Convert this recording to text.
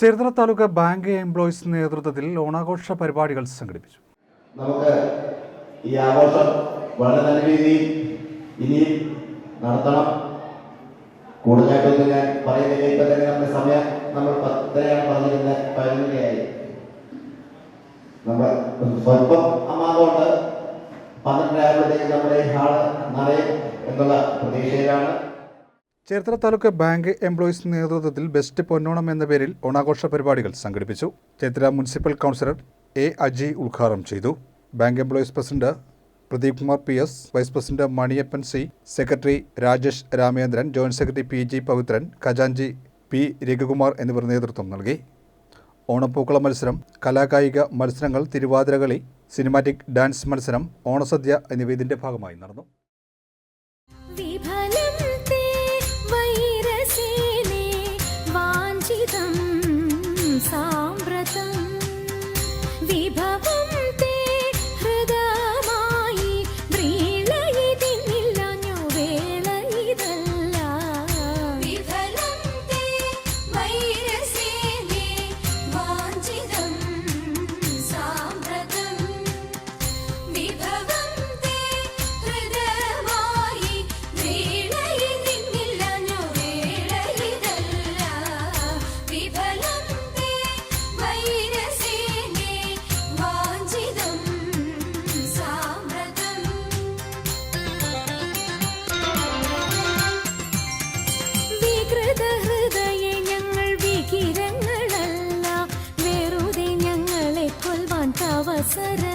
Cherthala taluk bank employees നേതൃത്വത്തിൽ ഓണാഘോഷ പരിപാടികൾ സംഘടിപ്പിച്ചു. നമുക്ക് ഈ ആഘോഷം വളരെ നല്ല രീതിയിൽ ഇനിയും നടത്തണം. കൂടുതലായിട്ടൊന്നും ഞാൻ പറയുന്നില്ല ഇപ്പൊ തന്നെ നമ്മുടെ സമയം നമ്മൾ പത്തരയാണ് പറഞ്ഞിരുന്നത് പതിനൊന്നരയായി. നമ്മൾ സ്വല്പം അമ്മാതുകൊണ്ട് പന്ത്രണ്ടരായപ്പോഴത്തേക്ക് നമ്മുടെ ഹാൾ നിറയും എന്നുള്ള പ്രതീക്ഷയിലാണ്. ചേർത്തല താലൂക്ക് ബാങ്ക് എംപ്ലോയീസ് നേതൃത്വത്തിൽ ബെസ്റ്റ് പൊന്നോണം എന്ന പേരിൽ ഓണാഘോഷ പരിപാടികൾ സംഘടിപ്പിച്ചു. Cherthala municipal councillor A Aji ഉദ്ഘാടനം ചെയ്തു. Bank employees president Pradeep Kumar P S vice president Maniyappan C secretary Rajesh Ramendran joint secretary P G Pavithran ഖജാൻജി P Raghukumar എന്നിവർ നേതൃത്വം നൽകി. ഓണപ്പൂക്കള മത്സരം കലാകായിക മത്സരങ്ങൾ തിരുവാതിരകളി സിനിമാറ്റിക് ഡാൻസ് മത്സരം ഓണസദ്യ എന്നിവ ഇതിന്റെ ഭാഗമായി നടന്നു. pasaré.